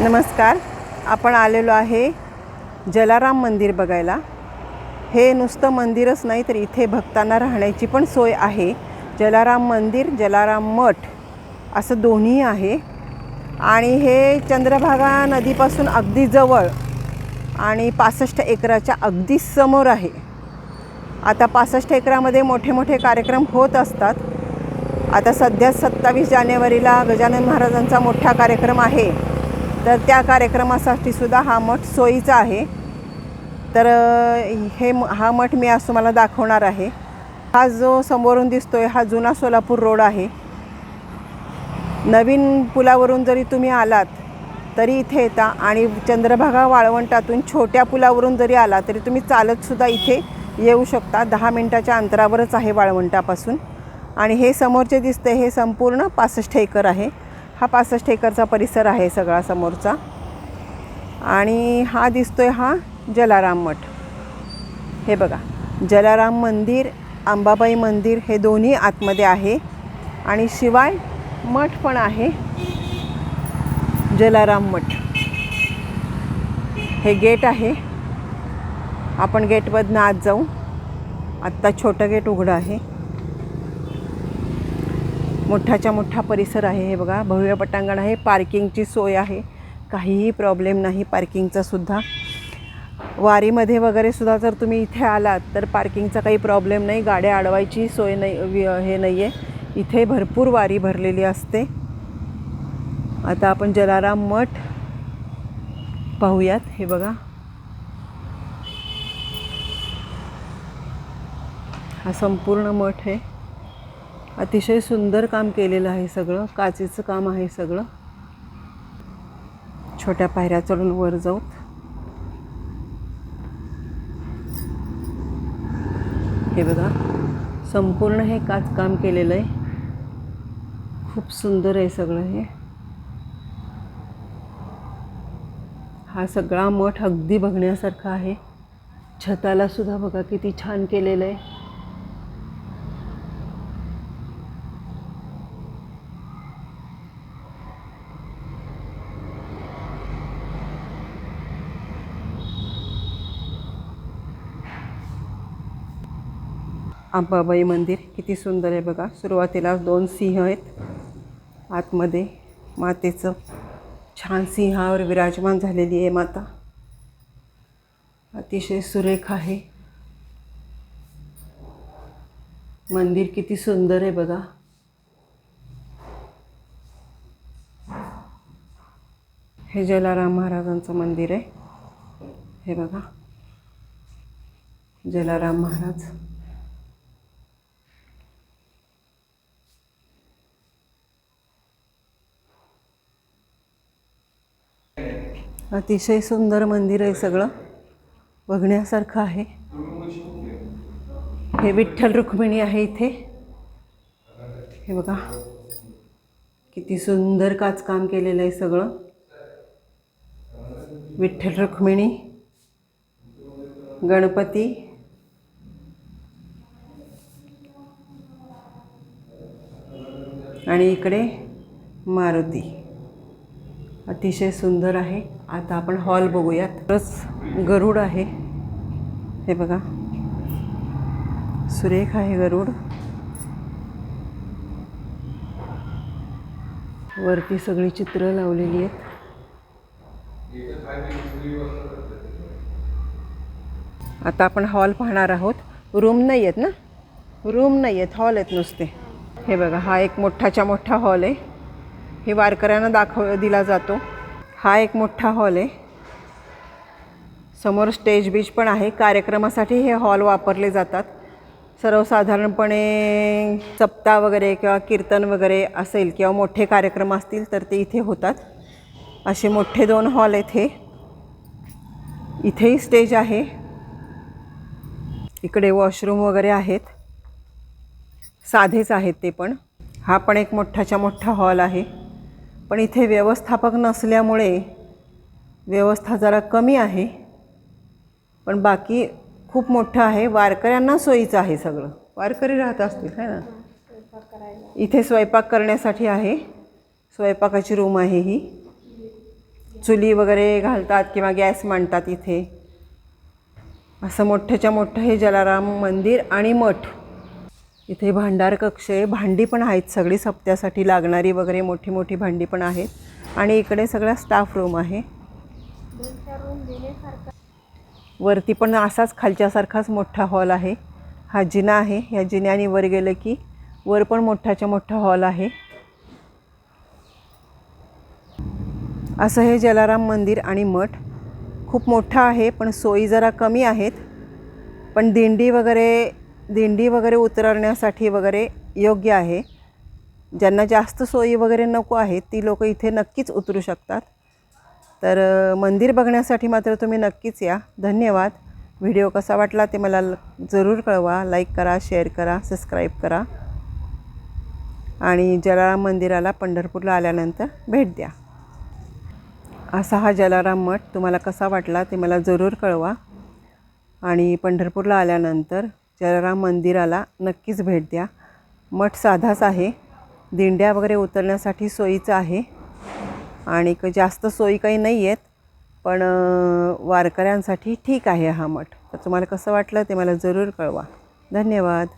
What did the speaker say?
नमस्कार. आपण आलेलो आहे जलाराम मंदिर बघायला. हे नुसतं मंदिरच नाही तर इथे भक्तांना राहण्याची पण सोय आहे. जलाराम मंदिर जलाराम मठ असं दोन्ही आहे. आणि हे चंद्रभागा नदीपासून अगदी जवळ आणि पासष्ट एकराच्या अगदी समोर आहे. आता पासष्ट एकरामध्ये मोठे मोठे कार्यक्रम होत असतात. आता सध्या सत्तावीस जानेवारीला गजानन महाराजांचा मोठा कार्यक्रम आहे. तर त्या कार्यक्रमासाठी सुद्धा हा मठ सोयीचा आहे. तर हे म- हा मठ मी आज तुम्हाला दाखवणार आहे. हा जो समोरून दिसतोय हा जुना सोलापूर रोड आहे. नवीन पुलावरून जरी तुम्ही आलात तरी इथे येता आणि चंद्रभागा वाळवंटातून छोट्या पुलावरून जरी आला तरी तुम्ही चालतसुद्धा इथे येऊ शकता. दहा मिनटाच्या अंतरावरच आहे वाळवंटापासून. आणि हे समोरचे दिसते हे संपूर्ण पासष्ट एकर आहे. हा पासष्ट एकरचा परिसर आहे सगळा समोरचा. आणि हा दिसतोय हा जलाराम मठ. हे बघा जलाराम मंदिर अंबाबाई मंदिर हे दोन्ही आतमध्ये आहे आणि शिवाय मठ पण आहे. जलाराम मठ. हे गेट आहे. आपण गेटमधनं आत जाऊ. आत्ता छोटं गेट उघडं आहे. मोठाच्या मोठा परिसर आहे हे बघा. भव्य पटांगण आहे. पार्किंगची सोय आहे. काहीही प्रॉब्लेम नाही पार्किंगचा सुद्धा. वारीमध्ये वगैरे सुद्धा जर तुम्ही इथे आलात तर पार्किंगचा काही प्रॉब्लेम नाही. गाड्या अडवायची सोय नाही हे नाही आहे इथे भरपूर वारी भरलेली असते. आता आपण जलाराम मठ पाहूयात. हे बघा. हा संपूर्ण मठ आहे. अतिशय सुंदर काम केलेलं आहे सगळं काचेचं काम आहे सगळं. छोट्या पायऱ्या चढून वर जाऊ हे बघा संपूर्ण हे काच काम केलेलं आहे. खूप सुंदर आहे सगळं हे. हा सगळा मठ अगदी बघण्यासारखा आहे. छताला सुद्धा बघा किती छान केलेलं आहे. आंबाबाई मंदिर किती सुंदर आहे बघा. सुरुवातीला दोन सिंह आहेत. आतमध्ये मातेचं छान सिंहावर विराजमान झालेली आहे माता. अतिशय सुरेख आहे. मंदिर किती सुंदर आहे बघा. हे जलाराम महाराजांचं मंदिर आहे. हे बघा. जलाराम महाराज. अतिशय सुंदर मंदिर आहे सगळं. बघण्यासारखं आहे. हे विठ्ठल रुक्मिणी आहे इथे. हे बघा. किती सुंदर काच काम केलेलं आहे सगळं. विठ्ठल रुक्मिणी. गणपती. आणि इकडे मारुती. अतिशय सुंदर आहे. आता आपण हॉल बघूयात. प्लस गरुड आहे. हे बघा. सुरेख आहे गरुड. वरती सगळी चित्र लावलेली आहेत. आता आपण हॉल पाहणार आहोत. रूम नाही आहेत ना? रूम नाही आहेत. हॉल आहेत नुसते. हे बघा हा एक मोठाच्या मोठा हॉल आहे. हे वारकऱ्यांना दाखव दिला जातो. हा एक मोठा हॉल आहे. समोर स्टेज बीच पण आहे. कार्यक्रमासाठी हे हॉल वापरले जातात. सर्वसाधारणपणे सप्ताह वगैरे किंवा कीर्तन वगैरे असेल किंवा मोठे कार्यक्रम असतील तर ते इथे होतात. असे मोठे दोन हॉल आहेत हे. इथेही स्टेज आहे. इकडे वॉशरूम वगैरे आहेत. साधेच आहेत ते पण. हा पण एक मोठाच्या मोठा हॉल आहे. पण इथे व्यवस्थापक नसल्यामुळे व्यवस्था जरा कमी आहे. पण बाकी खूप मोठं आहे. वारकऱ्यांना सोयीचं आहे सगळं. वारकरी राहत असतील है ना? इथे स्वयंपाक करण्यासाठी आहे. स्वयंपाकाची रूम आहे ही. चुली वगैरे घालतात किंवा गॅस मांडतात इथे. असं मोठ्याच्या मोठं हे जलाराम मंदिर आणि मठ. इथे भांडार कक्ष आहे. भांडी पण आहेत सगळी सप्त्यासाठी लागणारी वगैरे मोठी मोठी भांडी पण आहेत. आणि इकडे सगळा स्टाफ रूम आहे. वरती पण असाच खालच्यासारखाच मोठा हॉल आहे. हा जिना आहे. ह्या जिन्याने वर गेलं की वर पण मोठाच्या मोठा हॉल आहे. असं हे जलाराम मंदिर आणि मठ. खूप मोठं आहे पण सोयी जरा कमी आहेत. पण दिंडी वगैरे दिंडी वगैरे उतरवण्यासाठी वगैरे योग्य आहे. ज्यांना जास्त सोयी वगैरे नको आहेत ती लोक इथे नक्कीच उतरू शकतात. तर मंदिर बघण्यासाठी मात्र तुम्ही नक्कीच या. धन्यवाद. व्हिडिओ कसा वाटला ते मला जरूर कळवा. लाईक करा शेअर करा सबस्क्राईब करा. आणि जलाराम मंदिराला पंढरपूरला आल्यानंतर भेट द्या. असा हा जलाराम मठ तुम्हाला कसा वाटला ते मला जरूर कळवा. आणि पंढरपूरला आल्यानंतर जलाराम मंदिराला नक्कीच भेट द्या. मठ साधाच आहे. दिंड्या वगैरे उतरण्यासाठी सोयीचं आहे. आणि क जास्त सोयी काही नाही आहेत पण वारकऱ्यांसाठी ठीक आहे हा मठ. तर तुम्हाला कसं वाटलं ते मला जरूर कळवा. धन्यवाद.